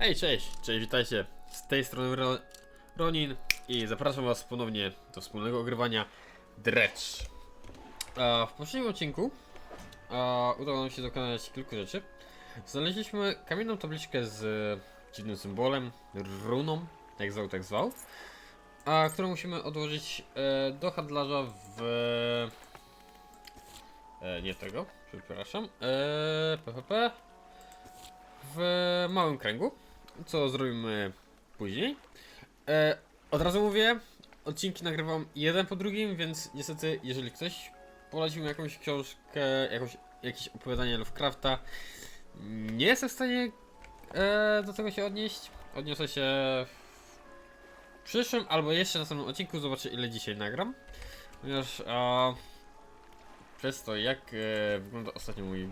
Hej, cześć, cześć, witajcie. Z tej strony Ro Ronin i zapraszam was ponownie do wspólnego ogrywania Dredge. A w poprzednim odcinku a, udało nam się dokonać kilku rzeczy. Znaleźliśmy kamienną tabliczkę z dziwnym symbolem, runą, jak zwał, tak zwał, a, którą musimy odłożyć e, do handlarza w... E, nie tego, przepraszam, e, w małym kręgu, co zrobimy później. E, od razu mówię, odcinki nagrywam jeden po drugim, więc niestety, jeżeli ktoś polecił mi jakąś książkę, jakąś, jakieś opowiadanie Lovecrafta, nie jestem w stanie e, do tego się odnieść. Odniosę się w przyszłym albo jeszcze następnym odcinku, zobaczę ile dzisiaj nagram. Ponieważ a, przez to jak e, wygląda ostatnio mój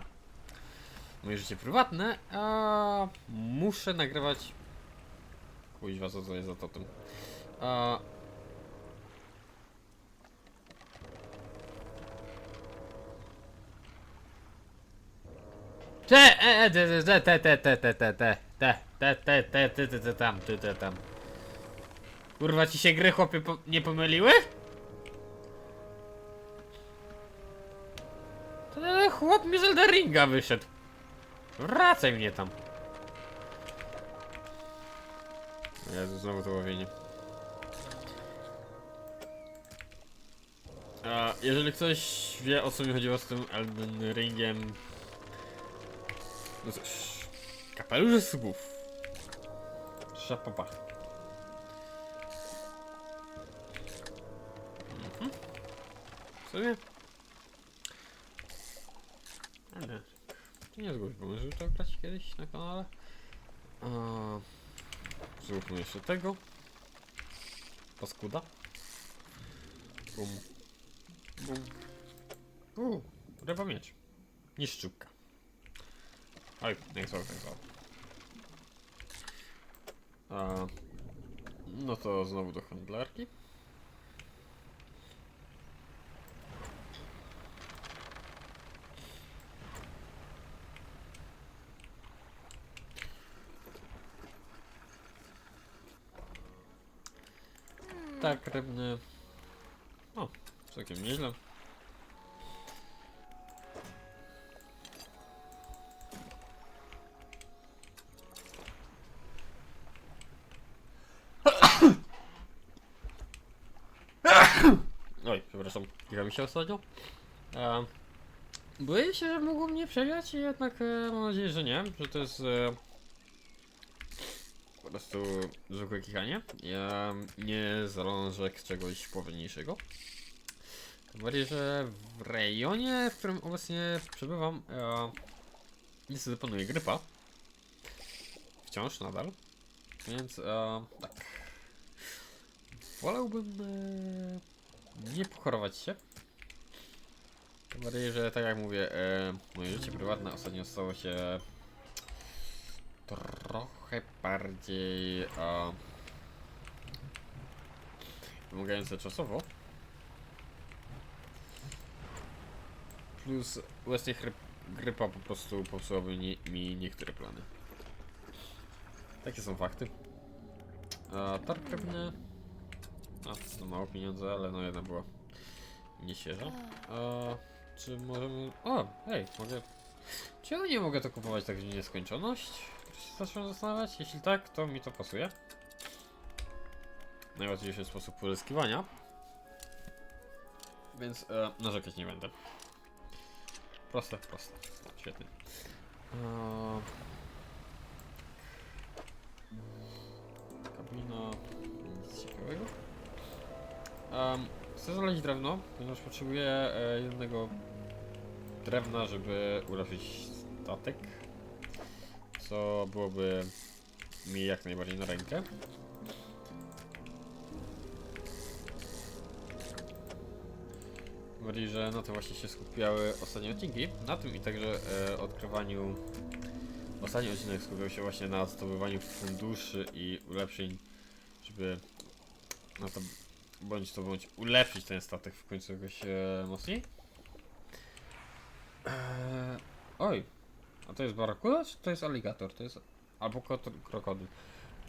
moje życie prywatne, a muszę nagrywać. Kuźwa, co to jest za totem? A... Te, e, e, te, te, te, te, te, te, te, te, te, te, te, te, te, te, te, tam, ty, te, tam. Kurwa, ci się gry, chłopie, po, nie pomyliły? Ten chłop mi z Elderinga wyszedł. Wracaj mnie tam. Jezu, znowu to łowienie. A jeżeli ktoś wie o co mi chodziło z tym Elden Ringiem... No cóż... Kapelusz subów. Szapapa. Mhm. W sumie... Ale... To nie głupi pomysł, żeby to grać kiedyś na kanale. Zróbmy jeszcze tego. Paskuda. Bum. Bum. Uuu, ryba miecz. Niszczółka. Oj, jak zwał, jak zwał. A, no to znowu do handlarki. Tak, rybny. O, całkiem nieźle. Oj, przepraszam, kicha mi się ostatnio. E, boję się, że mogło mnie przewiać, jednak e, mam nadzieję, że nie, że to jest e, po prostu zwykłe kichanie. Ja nie zalążę czegoś poważniejszego. Tym bardziej, że w rejonie, w którym obecnie przebywam, e, niestety panuje grypa. Wciąż, nadal. Więc e, tak. Wolałbym e, nie pochorować się. Tym bardziej, że tak jak mówię, e, moje życie prywatne ostatnio stało się trochę bardziej e, wymagające czasowo. Plus chryp, grypa po prostu popsułaby nie, mi niektóre plany. Takie są fakty. E, targ pewnie... A, to mało pieniądze, ale no jedna była nie świeża. E, czy możemy... O, hej, mogę... Czy ja nie mogę to kupować tak w nieskończoność? Czy się zacząłem zastanawiać? Jeśli tak, to mi to pasuje. Najłatwiejszy sposób pozyskiwania. Więc e, narzekać nie będę. Proste, proste. Świetnie. E, kabina. Nic ciekawego. Um, chcę znaleźć drewno, ponieważ potrzebuję e, jednego drewna, żeby ulepszyć statek. Co byłoby mi jak najbardziej na rękę. Bardziej, że na tym właśnie się skupiały ostatnie odcinki. Na tym i także e, odkrywaniu. Ostatni odcinek skupiał się właśnie na zdobywaniu funduszy i ulepszeń, żeby na to bądź to bądź ulepszyć ten statek w końcu jakoś e, mocniej. Eee, oj, a to jest barakuda, czy to jest aligator? To jest Albo krokodyl.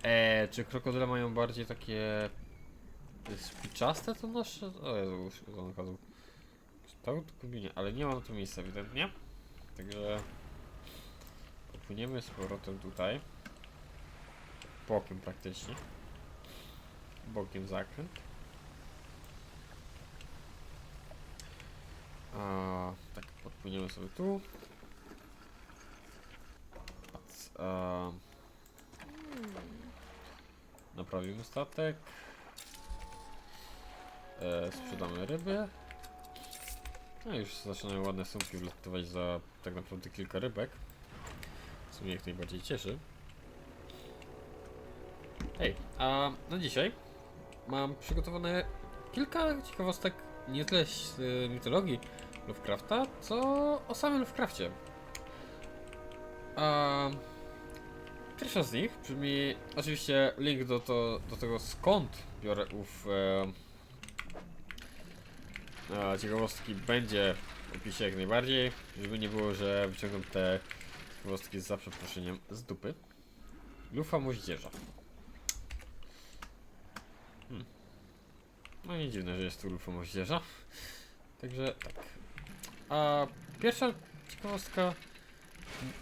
E, czy krokodyle mają bardziej takie spiczaste to nasze? O Jezu, zanakazał. Stał tylko nie, ale nie ma na to miejsca ewidentnie. Także popłyniemy z powrotem tutaj. Bokiem praktycznie. Bokiem zakręt. A, tak, podpłyniemy sobie tu. Naprawimy statek. E, sprzedamy ryby. No już zaczynają ładne sumki wlatywać za tak naprawdę kilka rybek. Co mnie jak najbardziej cieszy. Hej, a na dzisiaj mam przygotowane kilka ciekawostek nie tyle z y, mitologii Lovecrafta, co o samym Lovecrafcie. A pierwsza z nich brzmi oczywiście link do, to, do tego skąd biorę ów e, e, ciekawostki będzie w opisie jak najbardziej, żeby nie było, że wyciągam te ciekawostki za przeproszeniem z dupy. Lufa moździerza. Hmm. No nie dziwne, że jest tu lufa moździerza. Także tak. A pierwsza ciekawostka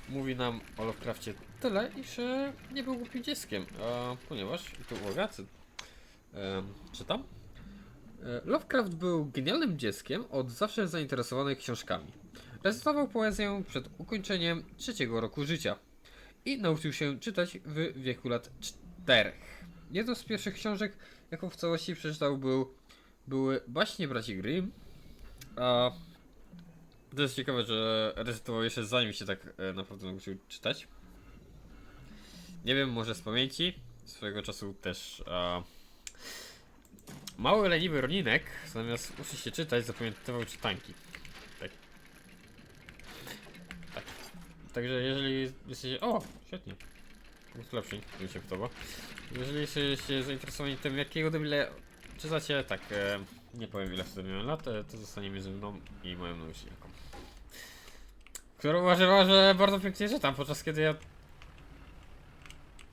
mówi nam o Lovecrafcie tyle, iż e, nie był głupim dzieckiem, a, ponieważ, i tu uwaga, cy, em, czytam. E, Lovecraft był genialnym dzieckiem od zawsze zainteresowany książkami. Recytował poezję przed ukończeniem trzeciego roku życia i nauczył się czytać w wieku lat czterech. Jedną z pierwszych książek, jaką w całości przeczytał, był, były baśnie braci Grimm. A to jest ciekawe, że recytował jeszcze zanim się tak e, naprawdę nauczył czytać. Nie wiem, może z pamięci. Swojego czasu też. A... Mały leniwy Roninek, zamiast uczyć się czytać, zapamiętywał czytanki. Tak. Tak. Także jeżeli jesteście... O! Świetnie. Jest lepszy, mi się podoba. Jeżeli jesteście zainteresowani tym, jakiego debile czytacie, tak, e, nie powiem ile wtedy miałem lat, e, to zostanie między mną i moją nauczycielką. Która uważała, że bardzo pięknie czytam, podczas kiedy ja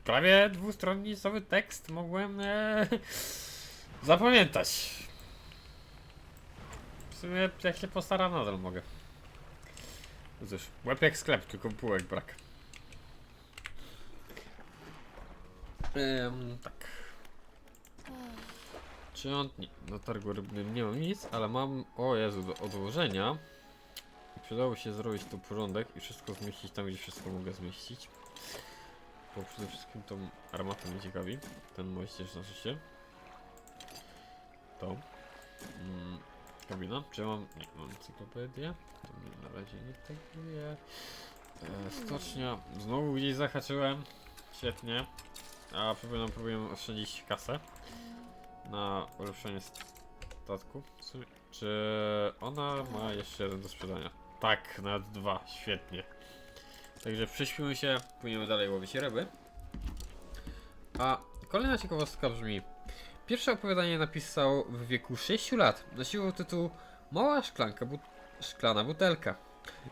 prawie dwustronnicowy tekst mogłem e, zapamiętać. W sumie jak się postaram nadal mogę. No cóż, łeb jak sklep, tylko półek brak. Ehm, tak. Czy on... Nie, na targu rybnym nie mam nic, ale mam... O Jezu, do odłożenia. Przydało się zrobić tu porządek i wszystko zmieścić tam, gdzie wszystko mogę zmieścić. Bo przede wszystkim tą armatę mnie ciekawi. Ten moździerz znaczy się. To. Mm. Czy mam... Nie, mam encyklopedię. To mnie na razie nie teguje. E, stocznia. Znowu gdzieś zahaczyłem. Świetnie. A przypominam, próbujemy oszczędzić kasę na ulepszenie statku. Czy ona ma jeszcze jeden do sprzedania? Tak, nawet dwa, świetnie. Także prześpimy się, płyniemy dalej łowić ryby. A kolejna ciekawostka brzmi. Pierwsze opowiadanie napisał w wieku 6 lat. Nosiło tytuł Mała szklanka, but szklana butelka.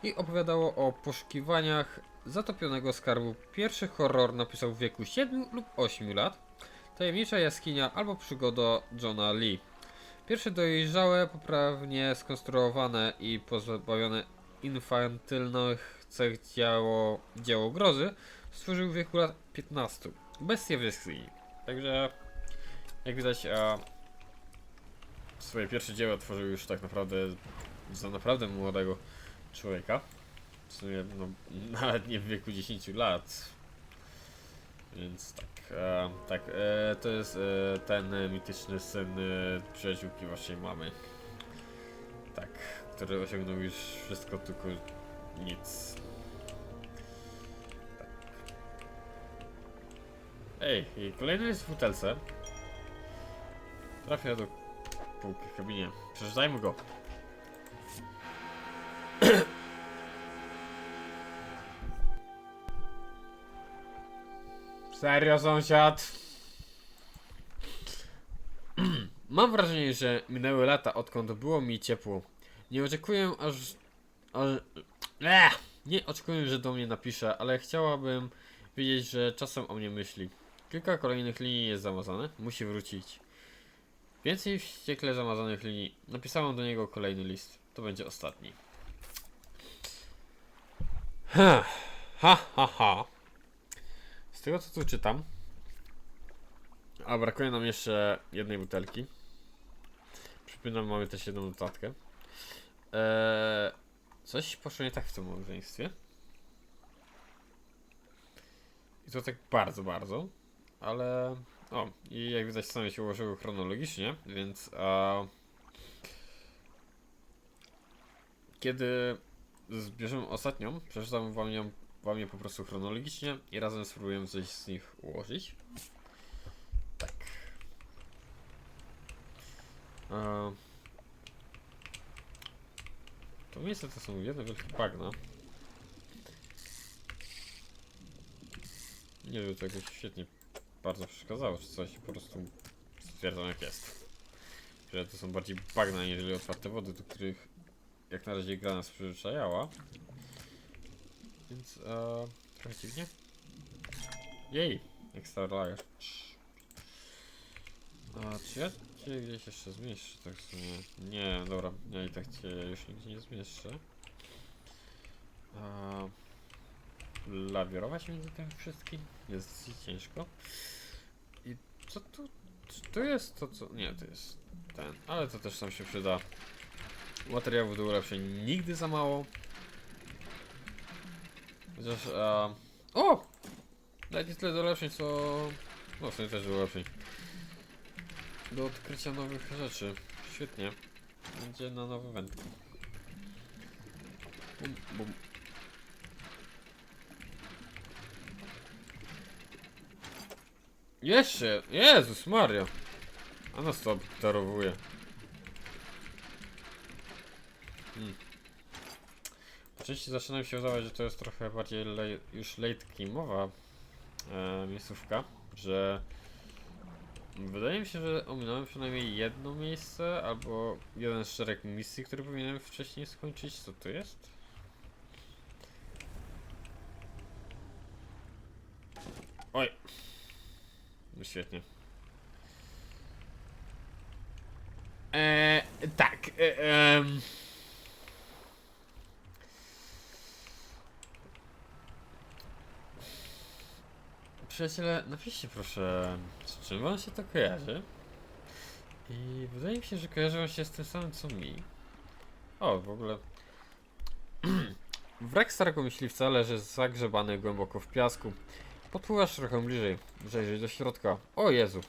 I opowiadało o poszukiwaniach zatopionego skarbu. Pierwszy horror napisał w wieku 7 lub 8 lat. Tajemnicza jaskinia albo przygoda Johna Lee. Pierwsze dojrzałe, poprawnie skonstruowane i pozbawione infantylnych cech dzieło, dzieło grozy stworzył w wieku lat 15. Bestia w jaskini. Także jak widać, a swoje pierwsze dzieło tworzył już tak naprawdę za naprawdę młodego człowieka. W sumie no, nawet nie w wieku 10 lat. Więc tak, tak, e, to jest e, ten mityczny syn e, przyjaciółki waszej mamy. Tak, który osiągnął już wszystko, tylko nic. Tak. Ej, kolejny jest w butelce. Trafia do półki w kabinie. Przeczytajmy go. Serio, sąsiad? Mam wrażenie, że minęły lata, odkąd było mi ciepło. Nie oczekuję aż... aż... Ech, nie oczekuję, że do mnie napisze, ale chciałabym powiedzieć, że czasem o mnie myśli. Kilka kolejnych linii jest zamazane, musi wrócić. Więcej wściekle zamazanych linii. Napisałem do niego kolejny list. To będzie ostatni. Ha, ha, ha. Z tego co tu czytam. A brakuje nam jeszcze jednej butelki. Przypominam, mamy też jedną notatkę. Eee, coś poszło nie tak w tym małżeństwie. I to tak bardzo, bardzo. Ale. O, i jak widać, same się ułożyły chronologicznie, więc. Kiedy zbierzemy ostatnią, przeczytam wam ją wam je po prostu chronologicznie i razem spróbujemy coś z nich ułożyć. Tak. To miejsce to są jedne wielkie bagna. Nie wiem, to jakoś świetnie bardzo przeszkadzało czy coś, po prostu stwierdzam jak jest. Że to są bardziej bagna, niżeli otwarte wody, do których jak na razie gra nas przyzwyczajała. Więc e, trochę dziwnie. Jej! Extra layer. A czy ja cię gdzieś jeszcze zmieszczę tak w sumie? Nie, dobra, ja i tak cię już nigdzie nie zmieszczę. A, lawirować między tym wszystkim jest ciężko. I co tu? Czy to jest to co? Nie, to jest ten, ale to też nam się przyda. Materiałów do ulepszeń nigdy za mało. Chociaż, a... O! Nie tyle do ulepszeń, co... No, w sumie też do ulepszeń. Do odkrycia nowych rzeczy. Świetnie. Będzie na nowy wędki. Bum, bum. Jeszcze! Jezus Mario! A nas to obdarowuje. Hmm. Oczywiście zaczyna mi się wydawać, że to jest trochę bardziej le już late game'owa e, miejscówka, że wydaje mi się, że ominąłem przynajmniej jedno miejsce, albo jeden szereg misji, który powinienem wcześniej skończyć. Co to jest? Oj! Świetnie. Eee, tak. E, em. Przyjaciele, napiszcie proszę, z czym wam się to kojarzy. I wydaje mi się, że kojarzy wam się z tym samym co mi. O, w ogóle. Wrak starego myśliwca leży zagrzebany głęboko w piasku. Podpływasz trochę bliżej, zajrzyj do środka. O Jezu!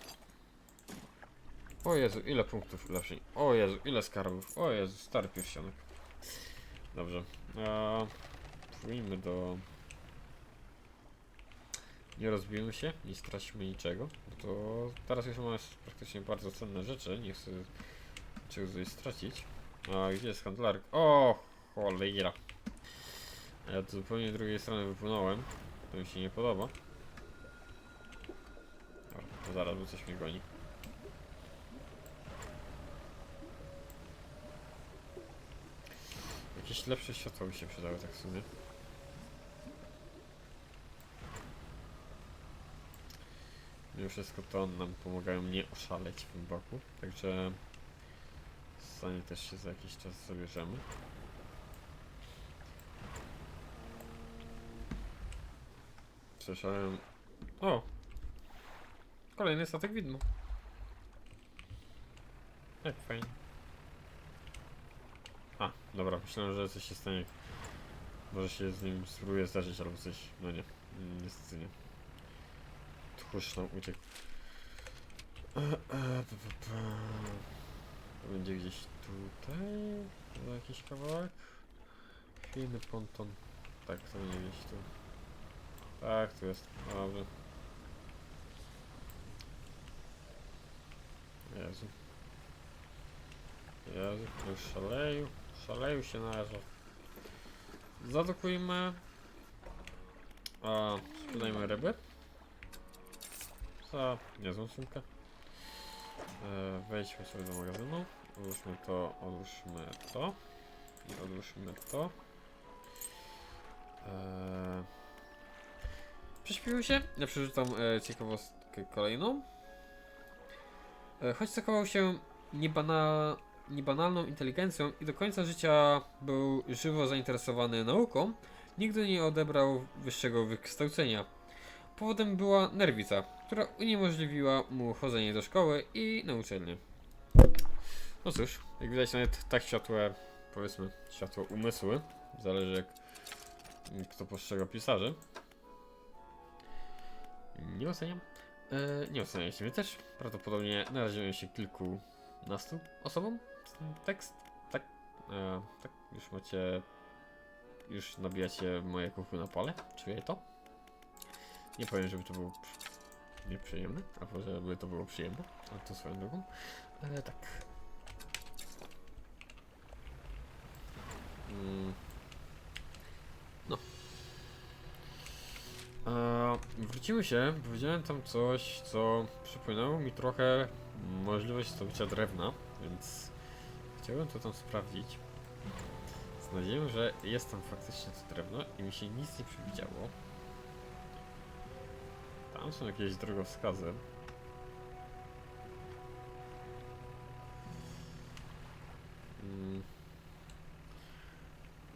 O Jezu, ile punktów ulepszeń. O Jezu, ile skarbów. O Jezu, stary pierścionek. Dobrze. Eee, pójdźmy do... Nie rozbijmy się, nie stracimy niczego. To teraz już mamy praktycznie bardzo cenne rzeczy. Nie chcę czegoś stracić. A gdzie jest handlark? O, cholera. Ja to zupełnie z drugiej strony wypłynąłem. To mi się nie podoba. Zaraz, bo coś mnie goni. Jakieś lepsze światło by się przydały tak w sumie. Mimo wszystko to nam pomagają nie oszaleć w tym boku, także stanie też się za jakiś czas zabierzemy. Słyszałem... O! Kolejny statek widmo. Jak fajnie. A, dobra, myślałem, że coś się stanie. Może się z nim spróbuję zdarzyć albo coś. No nie, mm, niestety nie. Tchórz nam uciekł. Będzie gdzieś tutaj. Za jakiś kawałek. Chwiejny ponton. Tak, to będzie gdzieś tu. Tak, tu jest. Dobrze. Jezu. Jezu, już szaleju. Szaleju się należał. Zadokujmy. A, sprzedajmy ryby. Za niezłą sumkę. E, wejdźmy sobie do magazynu. Odłóżmy to, odłóżmy to. I odłóżmy to. E, się. Ja przeczytam e, ciekawostkę kolejną. E, choć cechował się niebana, niebanalną inteligencją i do końca życia był żywo zainteresowany nauką, nigdy nie odebrał wyższego wykształcenia. Powodem była nerwica, która uniemożliwiła mu chodzenie do szkoły i na uczelnię. No cóż, jak widać nawet tak światłe, powiedzmy, światło umysły, zależy jak kto postrzega pisarzy. Nie oceniam. E, nie oceniajcie mnie też. Prawdopodobnie naraziłem się kilkunastu osobom tekst. Tak, e, tak, już macie. Już nabijacie moje kuchy na pole. Czuję to. Nie powiem, żeby to było przy- nieprzyjemne, albo żeby to było przyjemne, ale to swoją drogą. Ale tak. Mm. E, wrócimy się. Powiedziałem tam coś, co przypomniało mi trochę możliwość zdobycia drewna, więc chciałbym to tam sprawdzić. Z nadzieją, że jest tam faktycznie to drewno i mi się nic nie przewidziało. Tam są jakieś drogowskazy. Mm.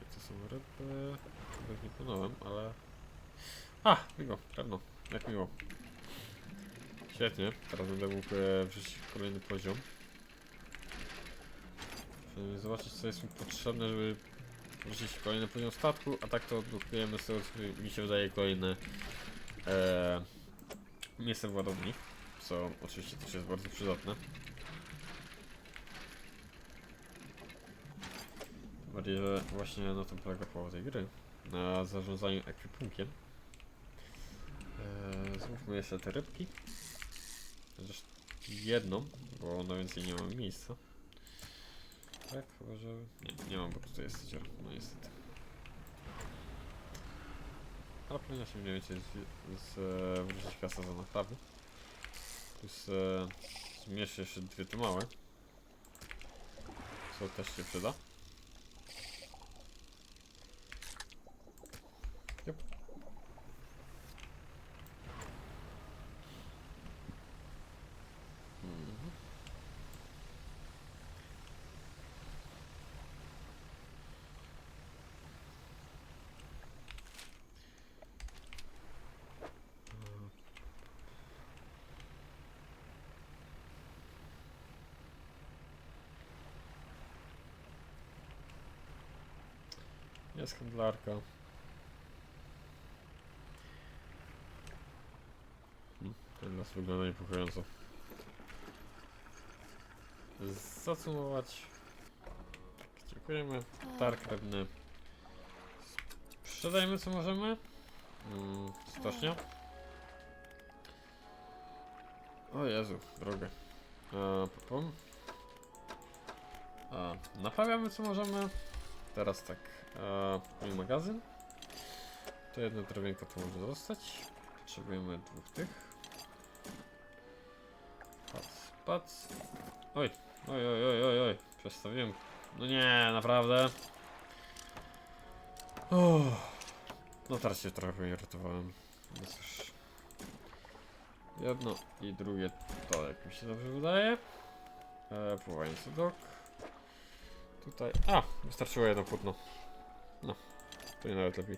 I To są ryby. Chyba nie płynąłem, ale... A! Miło, drewno. Jak miło. Świetnie. Teraz będę mógł e, wrzucić kolejny poziom. Żeby zobaczyć co jest mi potrzebne, żeby wrzucić kolejny poziom statku, a tak to odblokujemy co mi się wydaje kolejne e, miejsce w ładowni, co oczywiście też jest bardzo przydatne. Bardziej, że właśnie na tym polega połowa tej gry. Na zarządzaniu ekwipunkiem. Złówmy jeszcze te rybki. Chociaż jedną, bo na więcej nie mam miejsca. Tak, chyba że... Nie, nie mam, bo tutaj jest jezioro. No niestety. Ale powinno się mniej więcej z, z, e, wrócić kasa za naprawy. Plus e, zmierzę jeszcze dwie te małe. Co też się przyda. Yep. Mhm. Jest handlarka. Hmm, Ten las wygląda niepokojąco. Zacumować. Tak, dziękujemy. Targ rybny. Sprzedajmy co możemy. Mm, stocznia. O Jezu, drogę. Popom. Naprawiamy co możemy. Teraz tak. A, mój magazyn. To jedna drewienka to może zostać. Potrzebujemy dwóch tych. Pac, pac. Oj, oj, oj, oj, oj, oj. Przestawiłem. No nie, naprawdę. Uff. No teraz się trochę poirytowałem. No cóż. Jedno i drugie to, jak mi się dobrze wydaje. E, pływający. Tutaj. A! Wystarczyło jedno płótno. No. To nie nawet lepiej.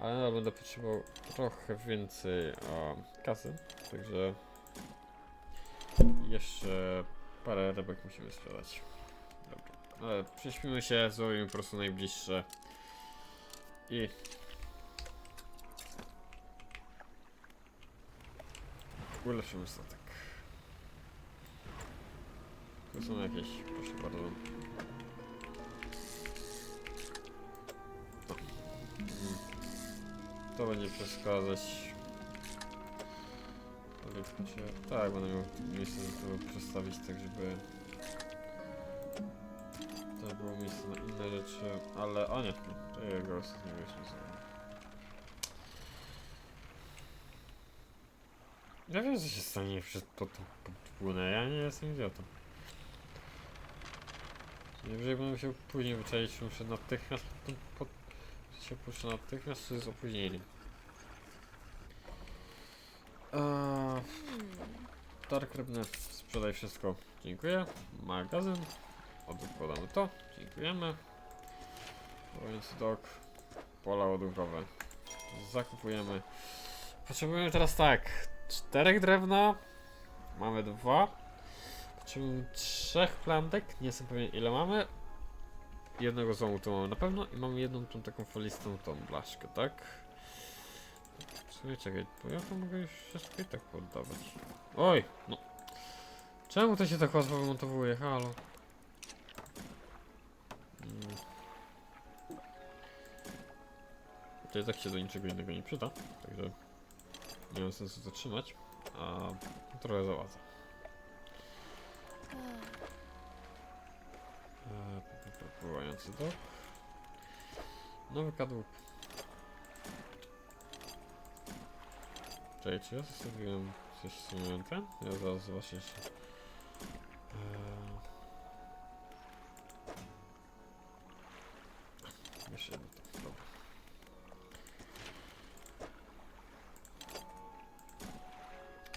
Ale nadal będę potrzebował trochę więcej o, kasy. Także. Jeszcze parę rybek musimy sprzedać. Dobra. Ale prześpimy się, zrobimy po prostu najbliższe. I. Ulepszymy statek. Tu są jakieś, proszę bardzo. To będzie przeszkadzać. Się. Tak, będę miał miejsce do tego przestawić tak, żeby to było miejsce na inne rzeczy, ale o nie, to jego ostatnio weźmy sobie. Ja wiem, co się stanie, jak przed pod, podpłynę, ja nie jestem idiotą. Jeżeli będę musiał później wyczaić, muszę natychmiast pod, pod, się puszczę natychmiast, z opóźnieniem. Eee, Dark rybny, sprzedaj wszystko. Dziękuję. Magazyn. Odkładamy to. Dziękujemy. Wojący dok. Pola ładunkowe. Zakupujemy. Potrzebujemy teraz tak. Czterech drewna. Mamy dwa. Potrzebujemy trzech plantek. Nie jestem pewien ile mamy. Jednego złomu tu mamy na pewno i mamy jedną tą taką falistą tą blaszkę, tak? W sumie czekaj, bo ja to mogę i tak poddawać. Oj, no. Czemu to się tak łatwo wymontowuje? Halo. Mm. To i tak się do niczego innego nie przyda, także nie ma sensu to trzymać, a trochę załadza. Eee, p- p- p- Pływający dok. Nowy kadłub. Czekaj, czy ja zostawiłem coś z momentem? Ja zaraz jeszcze. Eee... Dobra.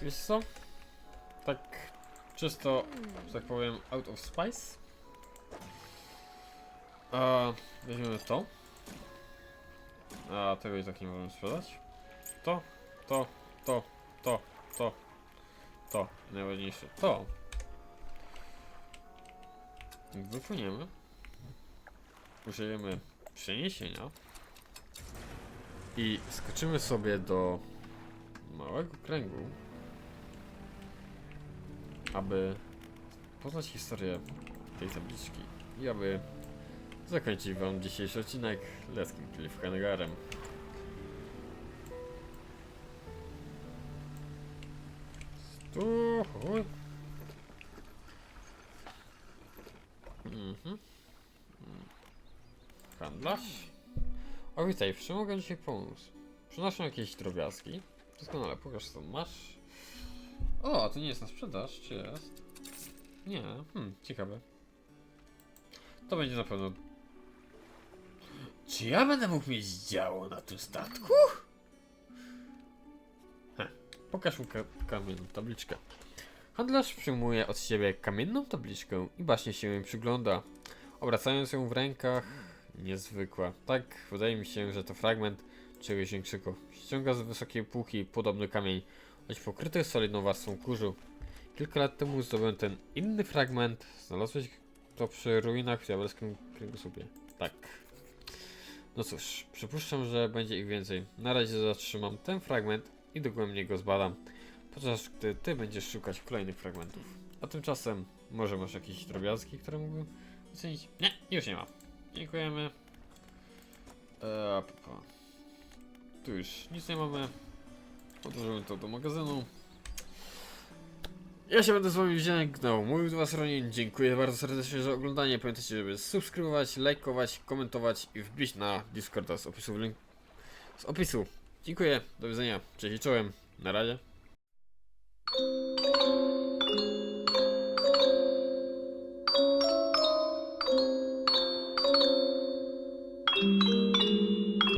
Wiesz co? Tak czysto, tak powiem, out of spice. A, weźmiemy to. A tego i tak nie możemy sprzedać. To, to, to, to, to, to. Najważniejsze to. Wypłyniemy. Użyjemy przeniesienia. I skoczymy sobie do małego kręgu. Aby poznać historię tej tabliczki. I aby zakończyć wam dzisiejszy odcinek leskim cliffhangerem. Stuchuj. Mhm. Handlarz? O witaj, w czym mogę dzisiaj pomóc? Przynoszę jakieś drobiazgi. Doskonale, pokaż co masz. O, to nie jest na sprzedaż, czy jest? Nie, hmm, ciekawe. To będzie na pewno... Czy ja będę mógł mieć działo na tym statku? Heh, pokaż mu ka kamienną tabliczkę. Handlarz przyjmuje od siebie kamienną tabliczkę i bacznie się jej przygląda. Obracając ją w rękach, niezwykła. Tak, wydaje mi się, że to fragment czegoś większego. Ściąga z wysokiej półki podobny kamień, choć pokryty solidną warstwą kurzu. Kilka lat temu zdobyłem ten inny fragment. Znalazłeś to przy ruinach w diabelskim kręgosłupie. Tak. No cóż, przypuszczam, że będzie ich więcej. Na razie zatrzymam ten fragment i dogłębnie go zbadam, podczas gdy ty będziesz szukać kolejnych fragmentów. A tymczasem, może masz jakieś drobiazgi, które mógłbym ocenić? Nie, już nie ma. Dziękujemy. Eee. Tu już nic nie mamy. Odłożymy to do magazynu. Ja się będę z wami żegnał. Mówił do was Ronin. Dziękuję bardzo serdecznie za oglądanie. Pamiętajcie, żeby subskrybować, lajkować, komentować i wbić na Discorda z opisu. Link... Z opisu. Dziękuję. Do widzenia. Cześć i czołem. Na razie.